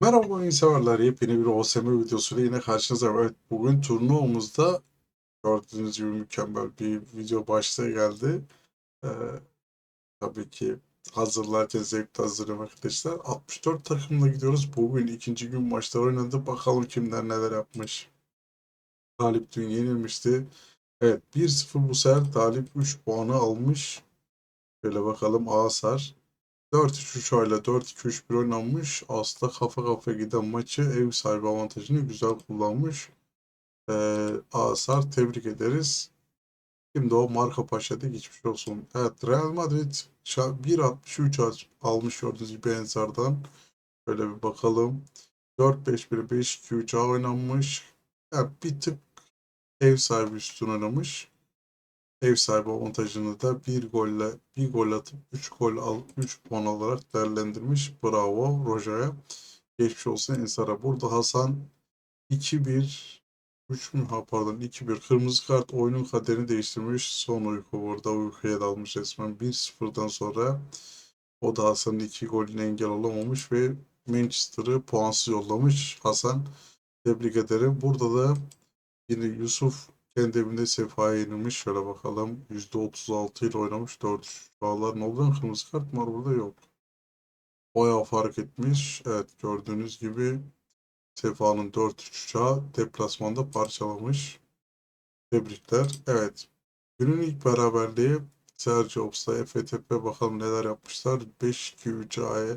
Merhaba oyun severler. Yepyeni bir OSM videosuyla yine karşınızdayım. Evet, bugün turnuvamızda gördüğünüz gibi mükemmel bir video başlığı geldi. Ee, tabii ki hazırlarken zevkle hazırlıyorum arkadaşlar. 64 takımla gidiyoruz. Bugün ikinci gün maçlar oynandı. Bakalım kimler neler yapmış. Talip dün yenilmişti. Evet 1-0 bu sefer Talip 3 puanı almış. Şöyle bakalım Asar. 4-3-3 ile 4-2-3-1 oynanmış. Aslında kafa kafaya giden maçı ev sahibi avantajını güzel kullanmış. Ee, Asar tebrik ederiz. Şimdi o Marco Paşa'da geçmiş olsun. Evet Real Madrid 1.63 almış gördüğünüz gibi Enzar'dan. Şöyle bir bakalım. 4-5-1 5-2-3 oynanmış. Yani bir tık ev sahibi üstün oynamış ev sahibi avantajını da bir golle bir gol atıp 3 gol al 3 puan olarak değerlendirmiş. Bravo Roja'ya. Geçmiş olsun Ensar'a. Burada Hasan 2-1 3 mü? Ha pardon 2-1 kırmızı kart oyunun kaderini değiştirmiş. Son uyku burada uykuya dalmış resmen 1-0'dan sonra o da Hasan'ın 2 golüne engel olamamış ve Manchester'ı puansız yollamış. Hasan tebrik ederim. Burada da yine Yusuf kendi evinde Sefa'ya yenilmiş. Şöyle bakalım. %36 ile oynamış. 4 bağlar. Ne oldu? Kırmızı kart var burada? Yok. Bayağı fark etmiş. Evet gördüğünüz gibi Sefa'nın 4-3 uçağı deplasmanda parçalamış. Tebrikler. Evet. Günün ilk beraberliği Sergio Ops'la FTP bakalım neler yapmışlar. 5-2-3A'ya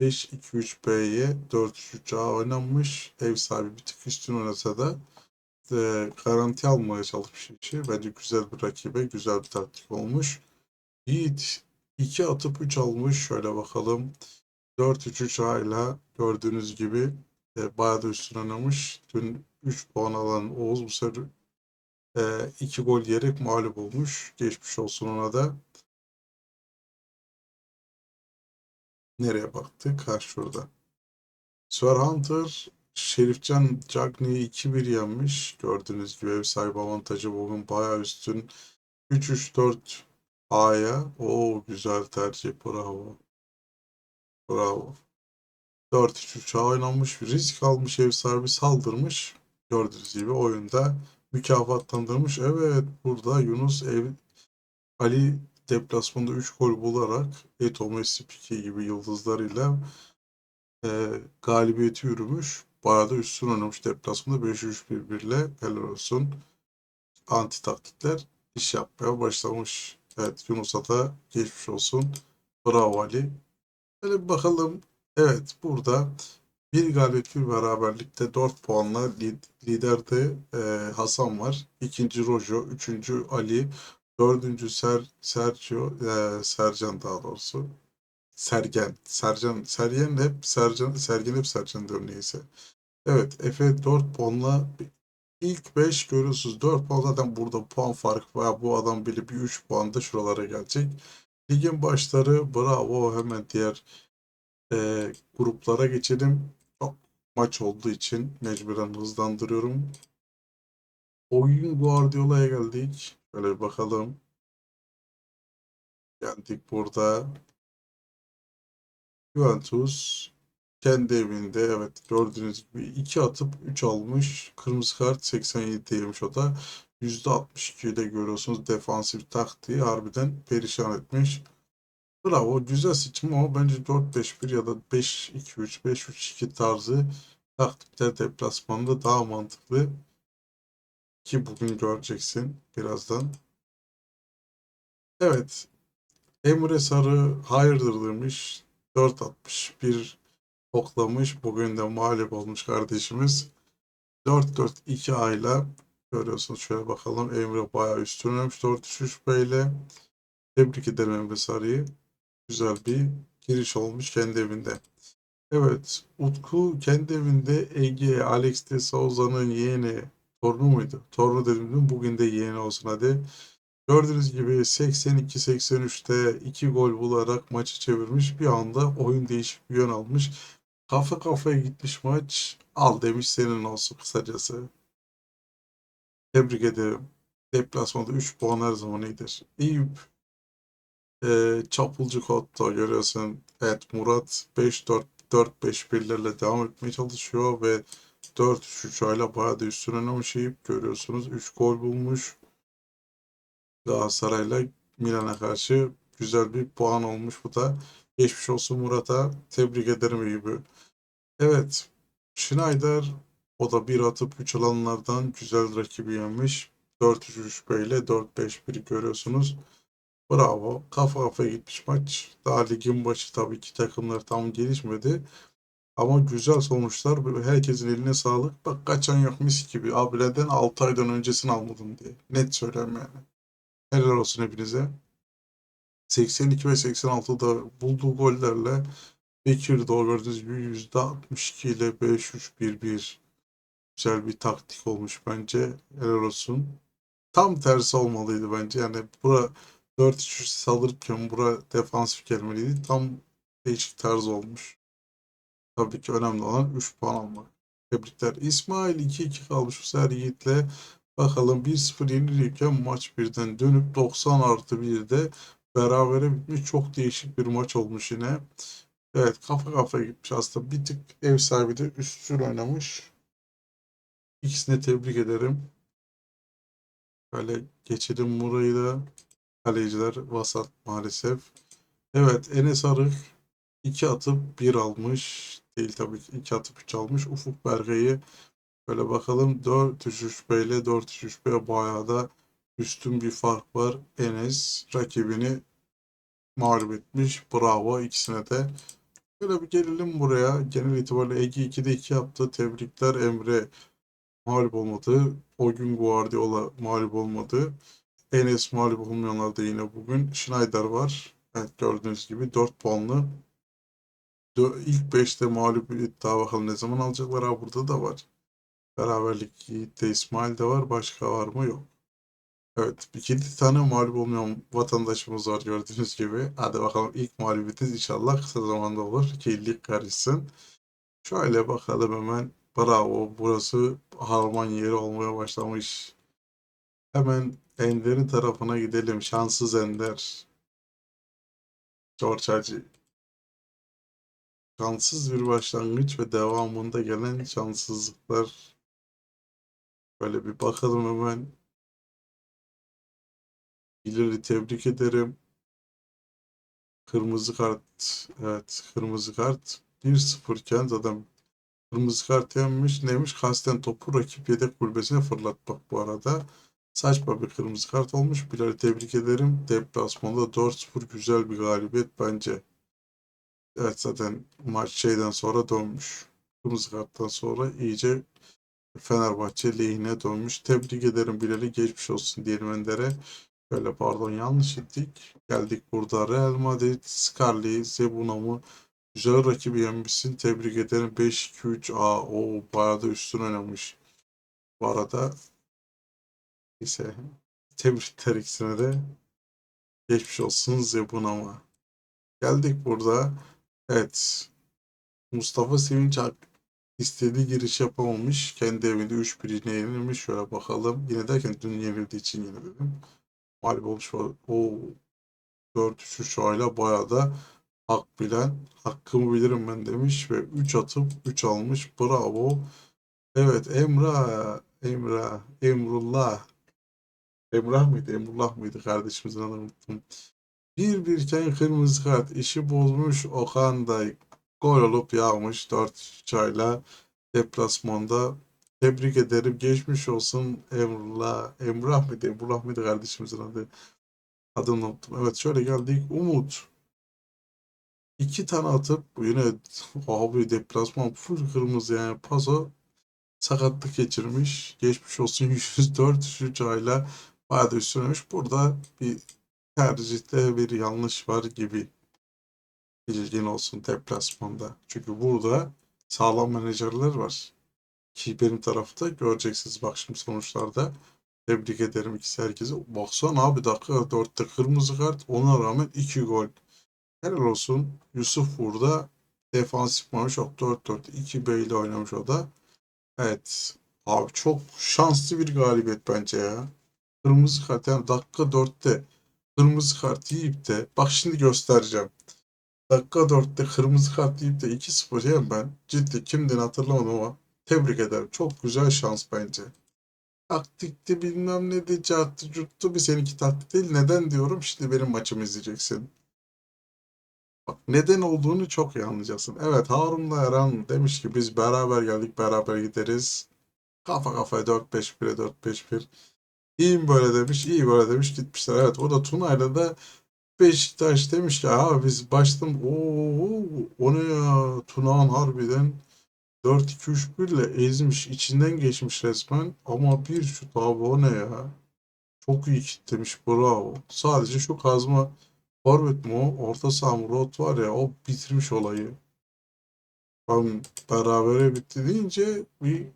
5-2-3B'ye 4-3-3A oynanmış. Ev sahibi bir tık üstün oynasa da e, garanti almaya çalışmış işi. Bence güzel bir rakibe, güzel bir taktik olmuş. Yiğit 2 atıp 3 almış. Şöyle bakalım. 4-3-3 ile gördüğünüz gibi e, bayağı da üstün oynamış. Dün 3 puan alan Oğuz bu sefer 2 e, gol yiyerek mağlup olmuş. Geçmiş olsun ona da. Nereye baktık? Ha şurada. Sir Hunter Şerifcan Cagney'i 2-1 yenmiş. Gördüğünüz gibi ev sahibi avantajı bugün bayağı üstün. 3-3-4 A'ya. Oo güzel tercih. Bravo. Bravo. 4-3-3 A oynanmış. Risk almış ev sahibi saldırmış. Gördüğünüz gibi oyunda mükafatlandırmış. Evet burada Yunus ev Ali deplasmanda 3 gol bularak Eto Messi Pique gibi yıldızlarıyla e, galibiyeti yürümüş. Bayağı da üstün oynamış deplasmanda 5-3-1 ile helal olsun. Anti taktikler iş yapmaya başlamış. Evet Yunus'a da geçmiş olsun. Bravo Ali. Böyle bir bakalım. Evet burada bir galibiyet bir beraberlikte 4 puanla liderde e, Hasan var. İkinci Rojo, üçüncü Ali, dördüncü Ser, Sergio, e, Sercan daha doğrusu. Sergen. Sercan. Sergen hep Sercan. Sergen hep Sercan diyorum neyse. Evet. Efe 4 puanla ilk 5 görüyorsunuz. 4 puan zaten burada puan farkı var. Bu adam bile bir 3 puan da şuralara gelecek. Ligin başları bravo. Hemen diğer e, gruplara geçelim. Çok maç olduğu için mecburen hızlandırıyorum. Oyun Guardiola'ya geldik. Şöyle bakalım. Geldik burada. Juventus kendi evinde evet gördüğünüz gibi 2 atıp 3 almış. Kırmızı kart 87 yemiş o da. %62 ile görüyorsunuz defansif taktiği harbiden perişan etmiş. Bravo güzel seçim ama bence 4-5-1 ya da 5-2-3, 5-3-2 tarzı taktikler deplasmanda daha mantıklı. Ki bugün göreceksin birazdan. Evet. Emre Sarı hayırdır demiş. 4.61 toklamış. Bugün de mağlup olmuş kardeşimiz. 4-4-2 ayla görüyorsunuz. Şöyle bakalım. Emre bayağı üstün oynamış. 4-3-3 ile. Tebrik ederim Emre Sarı'yı. Güzel bir giriş olmuş kendi evinde. Evet. Utku kendi evinde Ege, Alex de Souza'nın yeğeni. Torunu muydu? Torunu dedim. Bugün de yeğeni olsun hadi. Gördüğünüz gibi 82-83'te 2 gol bularak maçı çevirmiş. Bir anda oyun değişik bir yön almış. Kafa kafaya gitmiş maç. Al demiş senin olsun kısacası. Tebrik ederim. Deplasmanda 3 puan her zaman iyidir. Eyüp e, Çapulcu Kotto görüyorsun. Evet Murat 5-4 4-5 birlerle devam etmeye çalışıyor ve 4-3 ayla bayağı da üstüne oynamış Eyüp görüyorsunuz. 3 gol bulmuş. Galatasaray'la Milan'a karşı güzel bir puan olmuş bu da. Geçmiş olsun Murat'a. Tebrik ederim Eyüp'ü. Evet. Schneider o da bir atıp 3 alanlardan güzel rakibi yenmiş. 4-3 ile 4-5-1 görüyorsunuz. Bravo. Kafa kafaya gitmiş maç. Daha ligin başı tabii ki takımlar tam gelişmedi. Ama güzel sonuçlar. Herkesin eline sağlık. Bak kaçan yok mis gibi. Abilerden 6 aydan öncesini almadım diye. Net söylüyorum yani. Helal olsun hepinize. 82 ve 86'da bulduğu gollerle Bekir o gördüğünüz gibi %62 ile 5-3-1-1 güzel bir taktik olmuş bence. Helal olsun. Tam tersi olmalıydı bence. Yani bura 4-3 saldırırken bura defansif gelmeliydi. Tam değişik tarz olmuş. Tabii ki önemli olan 3 puan almak. Tebrikler. İsmail 2-2 kalmış bu sefer Yiğit'le. Bakalım 1-0 yenilirken maç birden dönüp 90 artı 1'de berabere bitmiş. Çok değişik bir maç olmuş yine. Evet kafa kafaya gitmiş aslında. Bir tık ev sahibi de üstün oynamış. İkisini tebrik ederim. Böyle geçelim burayı da. Kaleciler vasat maalesef. Evet Enes Arık 2 atıp 1 almış. Değil tabii ki 2 atıp 3 almış. Ufuk Berkay'ı böyle bakalım 4-3-3 ile 4-3-3 bayağı da üstün bir fark var. Enes rakibini mağlup etmiş. Bravo ikisine de. Böyle bir gelelim buraya. Genel itibariyle Ege 2'de 2 yaptı. Tebrikler Emre mağlup olmadı. O gün Guardiola mağlup olmadı. Enes mağlup olmayanlar da yine bugün. Schneider var. Evet gördüğünüz gibi 4 puanlı. İlk 5'te mağlubiyet daha bakalım ne zaman alacaklar. Ha burada da var. Beraberlik Yiğit'te İsmail de var. Başka var mı? Yok. Evet. Bir 7 tane mağlup olmayan vatandaşımız var gördüğünüz gibi. Hadi bakalım ilk mağlubiyetiniz inşallah kısa zamanda olur. Ki lig karışsın. Şöyle bakalım hemen. Bravo. Burası harman yeri olmaya başlamış. Hemen Ender'in tarafına gidelim. Şanssız Ender. George Hacı. Şanssız bir başlangıç ve devamında gelen şanssızlıklar. Böyle bir bakalım hemen. İleri tebrik ederim. Kırmızı kart. Evet kırmızı kart. 1-0 iken zaten kırmızı kart yenmiş. Neymiş? Kasten topu rakip yedek kulübesine fırlatmak bu arada. Saçma bir kırmızı kart olmuş. Bilal'i tebrik ederim. Deplasmanda 4-0 güzel bir galibiyet bence. Evet zaten maç şeyden sonra dönmüş. Kırmızı karttan sonra iyice Fenerbahçe lehine dönmüş. Tebrik ederim Bilal'i. Geçmiş olsun diyelim Ender'e. Şöyle pardon yanlış ettik. Geldik burada Real Madrid, Scarlett, Zebunam'ı güzel rakibi yenmişsin. Tebrik ederim. 5-2-3 Aa o bayağı da üstün oynamış. Bu arada ise tebrikler ikisine de. Geçmiş olsun Zebunam'a. Geldik burada. Evet. Mustafa Sevinç istediği giriş yapamamış. Kendi evinde 3-1 yenilmiş. Şöyle bakalım. Yine derken dün yenildiği için yine dedim. Mağlup olmuş. O 4-3 şu ayla bayağı da hak bilen hakkımı bilirim ben demiş ve 3 atıp 3 almış. Bravo. Evet Emrah, Emrah, Emrullah. Emrah mıydı? Emrullah mıydı kardeşimizin adını unuttum. Bir birken kırmızı kart işi bozmuş Okan da gol olup yağmış 4 çayla deplasmanda. Tebrik ederim. Geçmiş olsun Emrullah. Emrah mıydı? Emrullah mıydı kardeşimizin adı? Adını unuttum. Evet şöyle geldik. Umut. İki tane atıp yine abi deplasman full kırmızı yani paso sakatlık geçirmiş. Geçmiş olsun 104 3 ayla bayağı da üstünemiş. Burada bir tercihte bir yanlış var gibi. Bilgin olsun deplasmanda. Çünkü burada sağlam menajerler var. Ki benim tarafta göreceksiniz bak şimdi sonuçlarda. Tebrik ederim ikisi herkese. Baksana abi dakika 4'te kırmızı kart ona rağmen 2 gol. Helal olsun. Yusuf burada defansif maç yok 4-4 2 B oynamış o da. Evet. Abi çok şanslı bir galibiyet bence ya. Kırmızı kart yani dakika 4'te kırmızı kart yiyip de bak şimdi göstereceğim. Dakika 4'te kırmızı kart yiyip de 2-0 yiyen ben ciddi kimdiğini hatırlamadım ama tebrik ederim. Çok güzel şans bence. Taktikti bilmem ne de carttı curttu bir seninki taktik değil. Neden diyorum? Şimdi benim maçımı izleyeceksin. Bak neden olduğunu çok iyi anlayacaksın. Evet Harun'la Eren demiş ki biz beraber geldik beraber gideriz. Kafa kafaya 4-5-1'e 4-5-1. İyiyim böyle demiş, iyi böyle demiş gitmişler. Evet o da Tuna'yla da Beşiktaş demiş ki abi biz baştan ooo o ne ya? Tunağan harbiden 4-2-3-1 ile ezmiş içinden geçmiş resmen. Ama bir şut abi o ne ya? Çok iyi kitlemiş bravo. Sadece şu kazma forvet mi o? Orta saha rot var ya o bitirmiş olayı. Ben berabere bitti deyince bir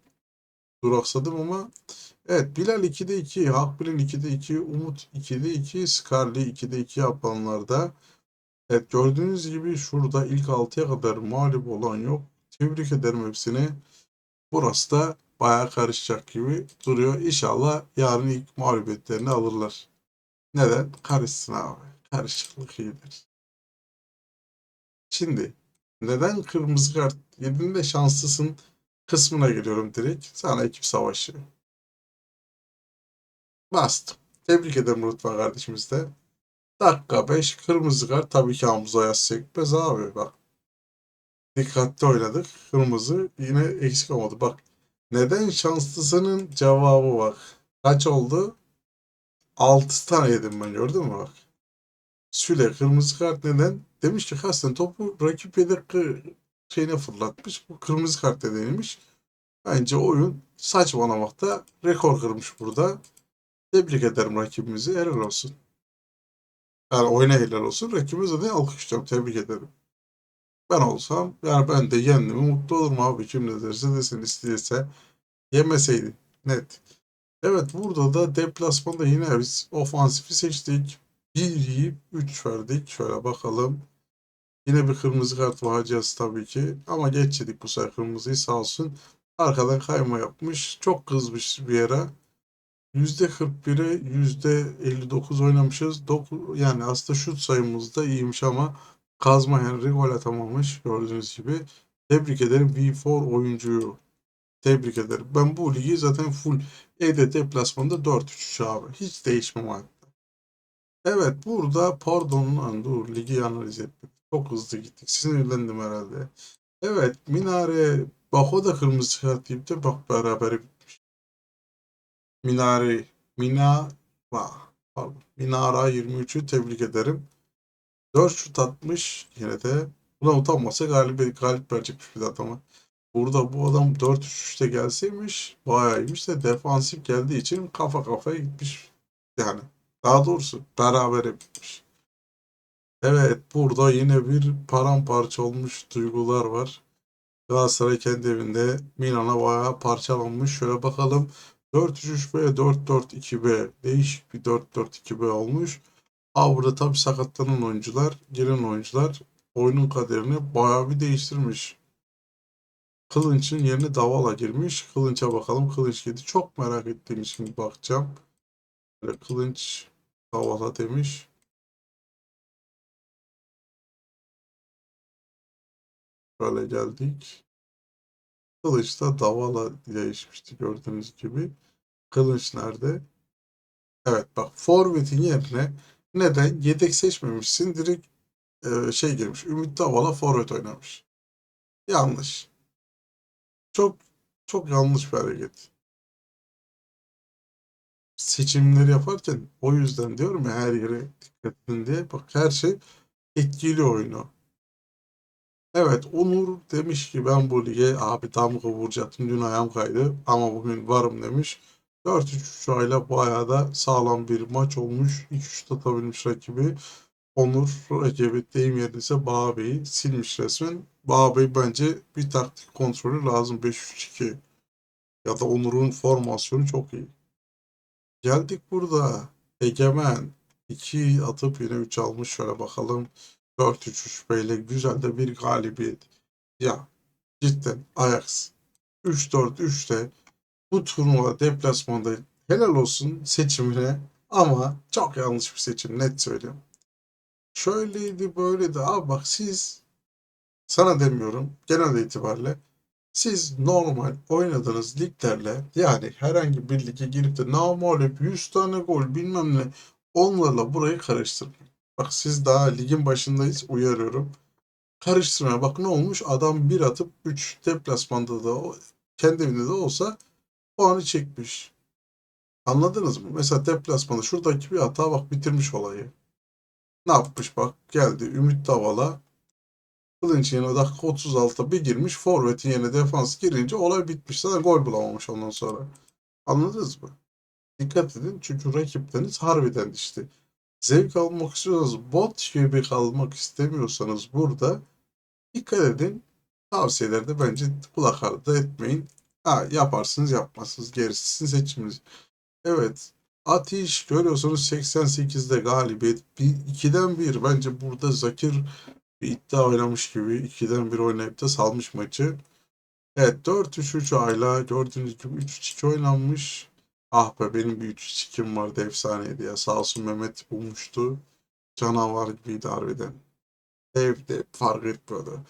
duraksadım ama Evet Bilal 2'de 2, Hakbil'in 2'de 2, Umut 2'de 2, Scarly 2'de 2 yapanlarda. Evet gördüğünüz gibi şurada ilk 6'ya kadar mağlup olan yok. Tebrik ederim hepsini. Burası da bayağı karışacak gibi duruyor. İnşallah yarın ilk mağlubiyetlerini alırlar. Neden? Karışsın abi. Karışıklık iyidir. Şimdi neden kırmızı kart yediğinde şanslısın kısmına geliyorum direkt. Sana ekip savaşı. Bastım. Tebrik ederim Rıdvan kardeşimiz de. Dakika 5 kırmızı kart tabii ki Hamza Yaz sekmez abi bak. Dikkatli oynadık. Kırmızı yine eksik olmadı. Bak neden şanslısının cevabı bak. Kaç oldu? 6 tane yedim ben gördün mü bak. Süle kırmızı kart neden? Demiş ki kasten topu rakip yedek şeyine fırlatmış. Bu kırmızı kart nedeniymiş. Bence oyun saçmalamakta rekor kırmış burada. Tebrik ederim rakibimizi. Helal olsun. Yani oyuna helal olsun. Rakibimize de alkışlıyorum. Tebrik ederim. Ben olsam yani ben de yendim mutlu olurum abi. Kim ne derse desin isteyirse yemeseydi. Net. Evet burada da deplasmanda yine biz ofansifi seçtik. 1 yiyip 3 verdik. Şöyle bakalım. Yine bir kırmızı kart vereceğiz tabii ki. Ama geç yedik bu sefer kırmızıyı sağ olsun. Arkadan kayma yapmış. Çok kızmış bir yere. %41'e %59 oynamışız. Doku, yani aslında şut sayımız da iyiymiş ama Kazma Henry gol atamamış gördüğünüz gibi. Tebrik ederim V4 oyuncuyu. Tebrik ederim. Ben bu ligi zaten full evde deplasmanda 4-3 abi. Hiç değişmem hatta. Evet burada pardon lan dur ligi analiz etmek. Çok hızlı gittik. Sinirlendim herhalde. Evet Minare Bako da kırmızı kart deyip de bak beraber Minare Mina pardon, Minara 23'ü tebrik ederim. 4 şut atmış yine de. Buna utanmasa galip, galip verecekmiş bir adama. Burada bu adam 4-3-3'te gelseymiş bayağı iyiymiş de defansif geldiği için kafa kafaya gitmiş. Yani daha doğrusu beraber bitmiş. Evet burada yine bir paramparça olmuş duygular var. Galatasaray kendi evinde Milan'a bayağı parçalanmış. Şöyle bakalım 4-3-3B, 4-4-2B değişik bir 4-4-2B olmuş. Aa burada tabii sakatlanan oyuncular, giren oyuncular oyunun kaderini bayağı bir değiştirmiş. Kılınç'ın yerine Davala girmiş. Kılınç'a bakalım. Kılınç girdi. Çok merak ettiğim için bakacağım. Böyle Kılınç Davala demiş. Böyle geldik. Kılıç'ta Davala değişmişti gördüğünüz gibi. Kılıç nerede? Evet bak Forvet'in yerine neden yedek seçmemişsin? Direkt e, şey girmiş. Ümit Davala Forvet oynamış. Yanlış. Çok çok yanlış bir hareket. Seçimleri yaparken o yüzden diyorum ya her yere dikkat edin diye. Bak her şey etkili oyunu. Evet Onur demiş ki ben bu lige abi tam vuracaktım dün ayağım kaydı ama bugün varım demiş. 4-3 ile bayağı da sağlam bir maç olmuş. 2-3 atabilmiş rakibi. Onur rakibi deyim yerine ise Bağbey'i silmiş resmen. Bağbey bence bir taktik kontrolü lazım 5-3-2. Ya da Onur'un formasyonu çok iyi. Geldik burada. Egemen 2 atıp yine 3 almış. Şöyle bakalım. 4-3-3 böyle güzel de bir galibiyet. Ya cidden Ajax 3-4-3'te bu turnuva deplasmanda helal olsun seçimine ama çok yanlış bir seçim net söylüyorum. şöyleydi böyleydi. Abi bak siz sana demiyorum genel itibariyle siz normal oynadığınız liglerle yani herhangi bir lige girip de namalip 100 tane gol bilmem ne onlarla burayı karıştırmayın. Bak siz daha ligin başındayız uyarıyorum. Karıştırmaya bak ne olmuş adam bir atıp 3 deplasmanda da kendi evinde de olsa puanı çekmiş. Anladınız mı? Mesela deplasmanda şuradaki bir hata bak bitirmiş olayı. Ne yapmış bak geldi Ümit Davala Kılınç yerine dakika 36'da bir girmiş. Forvet'in yerine defans girince olay bitmiş. Zaten gol bulamamış ondan sonra. Anladınız mı? Dikkat edin çünkü rakipleriniz harbiden işte. Zevk almak istiyorsanız bot gibi kalmak istemiyorsanız burada dikkat edin. Tavsiyelerde bence kulak ardı etmeyin. Ha, yaparsınız yapmazsınız gerisi sizin seçiminiz. Evet. Atiş görüyorsunuz 88'de galibiyet. Bir, 2'den 1 bence burada Zakir bir iddia oynamış gibi 2'den 1 oynayıp da salmış maçı. Evet 4-3-3 ayla gördüğünüz gibi 3-3-2 oynanmış. Ah be benim bir 3-3-2'm vardı efsaneydi ya. Sağ olsun Mehmet bulmuştu. Canavar gibiydi harbiden. Evde fark etmiyordu.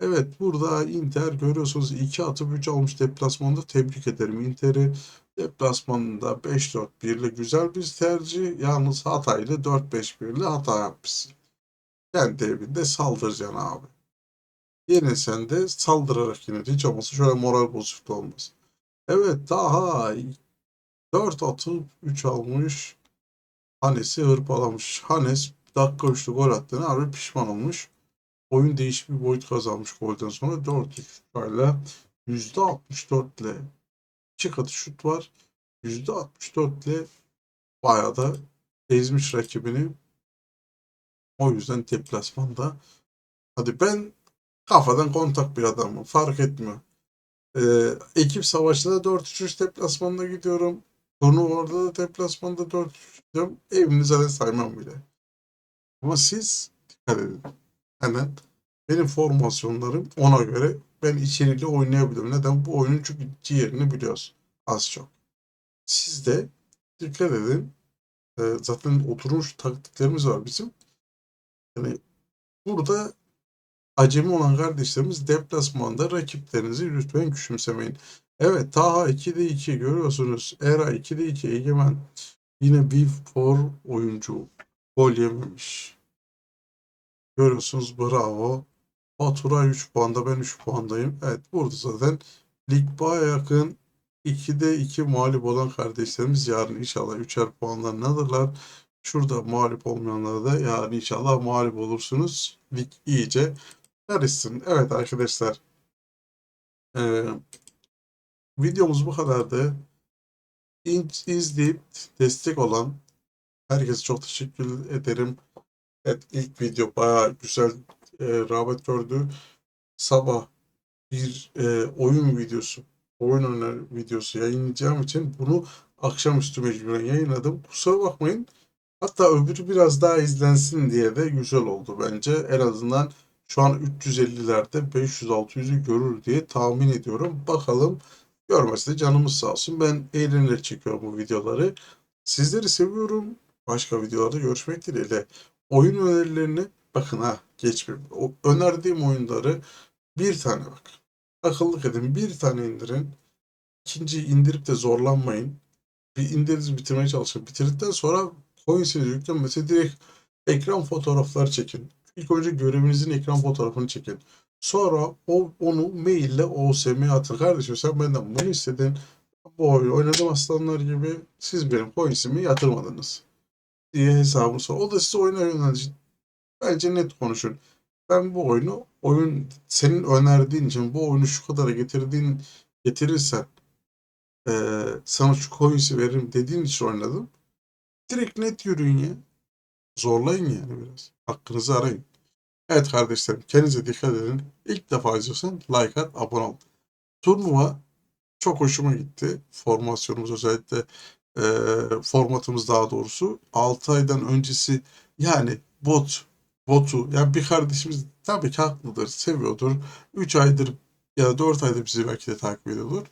Evet burada Inter görüyorsunuz 2 atıp 3 almış deplasmanda. Tebrik ederim Inter'i. Deplasmanında 5-4-1 ile güzel bir tercih. Yalnız Hatay'la 4-5-1 ile hata yapmışsın. Kendi evinde saldıracaksın abi. Yenilsen de saldırarak yenir. Hiç olmazsa şöyle moral bozukluğu olmaz. Evet daha 4 atıp 3 almış. Hanes'i hırpalamış. Hanes dakika 3'te gol attığını harbi pişman olmuş. Oyun değişik bir boyut kazanmış golden sonra 4 3 ile %64 ile 2 katı şut var. %64 ile bayağı da ezmiş rakibini. O yüzden deplasmanda. Hadi ben kafadan kontak bir adamım. Fark etmiyor. Ee, ekip savaşta da 4-3-3 deplasmanda gidiyorum. Turnuvada da deplasmanda 4-3 gidiyorum. Evini zaten saymam bile. Ama siz dikkat edin. Hemen benim formasyonlarım ona göre ben içeriğiyle oynayabilirim. Neden? Bu oyunun çünkü ciğerini biliyoruz. Az çok. Siz de dikkat edin. Ee, zaten oturmuş taktiklerimiz var bizim. Yani burada acemi olan kardeşlerimiz deplasmanda rakiplerinizi lütfen küçümsemeyin. Evet Taha 2'de 2 görüyorsunuz. Era 2'de 2 Egemen yine bir for oyuncu gol yememiş. Görüyorsunuz bravo. Batura 3 puanda ben 3 puandayım. Evet burada zaten lig baya yakın. 2'de 2 mağlup olan kardeşlerimiz yarın inşallah 3'er puanlarını alırlar. Şurada mağlup olmayanlara da yarın inşallah mağlup olursunuz. Lig iyice karışsın. Evet arkadaşlar. Ee, videomuz bu kadardı. İz- izleyip destek olan herkese çok teşekkür ederim. Evet ilk video bayağı güzel e, rağbet gördü. Sabah bir e, oyun videosu, oyun öner videosu yayınlayacağım için bunu akşamüstü mecburen yayınladım. Kusura bakmayın. Hatta öbürü biraz daha izlensin diye de güzel oldu bence. En azından şu an 350'lerde 500-600'ü görür diye tahmin ediyorum. Bakalım görmesi de canımız sağ olsun. Ben eğlenerek çekiyorum bu videoları. Sizleri seviyorum. Başka videolarda görüşmek dileğiyle. Oyun önerilerini bakın ha geçmiyor. O önerdiğim oyunları bir tane bak. Akıllık edin. Bir tane indirin. İkinci indirip de zorlanmayın. Bir indirinizi bitirmeye çalışın. Bitirdikten sonra coins'iniz yüklenmesi direkt ekran fotoğrafları çekin. İlk önce görevinizin ekran fotoğrafını çekin. Sonra o, onu maille OSM'ye atın. Kardeşim sen benden bunu istedin. Bu oyunu oynadım aslanlar gibi. Siz benim coins'imi yatırmadınız. Diye hesabını sor. O da size oyuna yöneltici. Bence net konuşun. Ben bu oyunu oyun senin önerdiğin için bu oyunu şu kadara getirdiğin getirirsen eee, sana şu coins'i veririm dediğin için oynadım. Direkt net yürüyün ya. Zorlayın yani biraz. Hakkınızı arayın. Evet kardeşlerim kendinize dikkat edin. İlk defa izliyorsan like at, abone ol. Turnuva çok hoşuma gitti. Formasyonumuz özellikle eee, formatımız daha doğrusu 6 aydan öncesi yani bot botu yani bir kardeşimiz tabii ki haklıdır, seviyordur. 3 aydır ya da 4 aydır bizi belki de takip ediyordur.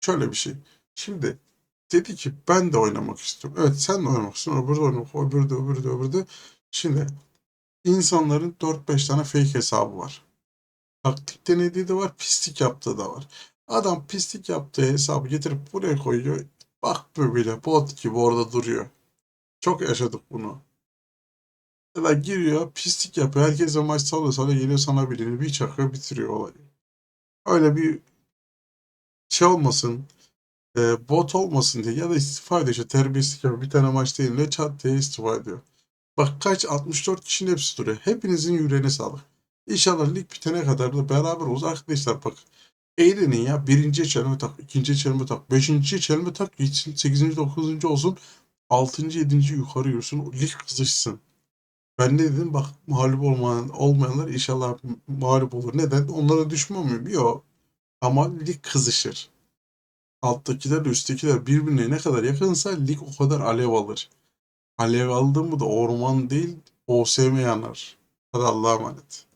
Şöyle bir şey. Şimdi dedi ki ben de oynamak istiyorum. Evet sen de oynamak istiyorsun. Öbürü de oynamak, öbürü de, öbürü de, öbürü de. Şimdi insanların 4-5 tane fake hesabı var. Taktik denediği de var, pislik yaptığı da var. Adam pislik yaptığı hesabı getirip buraya koyuyor. Bak böyle bot gibi orada duruyor. Çok yaşadık bunu. Ya giriyor, pislik yapıyor. Herkese maç salıyor salıyor. Geliyor sana birini bir çakıyor bitiriyor olayı. Öyle bir şey olmasın. e, bot olmasın diye ya da istifa ediyor. İşte terbiyesizlik yapıyor. Bir tane maç değil de çat diye istifa ediyor. Bak kaç 64 kişinin hepsi duruyor. Hepinizin yüreğine sağlık. İnşallah lig bitene kadar da beraber oluruz. Arkadaşlar bak eğlenin ya. Birinci çelme tak, ikinci çelme tak, beşinci çelme tak, sekizinci, dokuzuncu olsun, altıncı, yedinci yukarı yürüsün, lig kızışsın. Ben ne dedim bak mağlup olmayan, olmayanlar inşallah mağlup olur. Neden? Onlara düşman mıyım? Yok. Ama lig kızışır. Alttakiler üsttekiler birbirine ne kadar yakınsa lig o kadar alev alır. Alev aldı mı da orman değil OSM yanar. Hadi Allah'a emanet.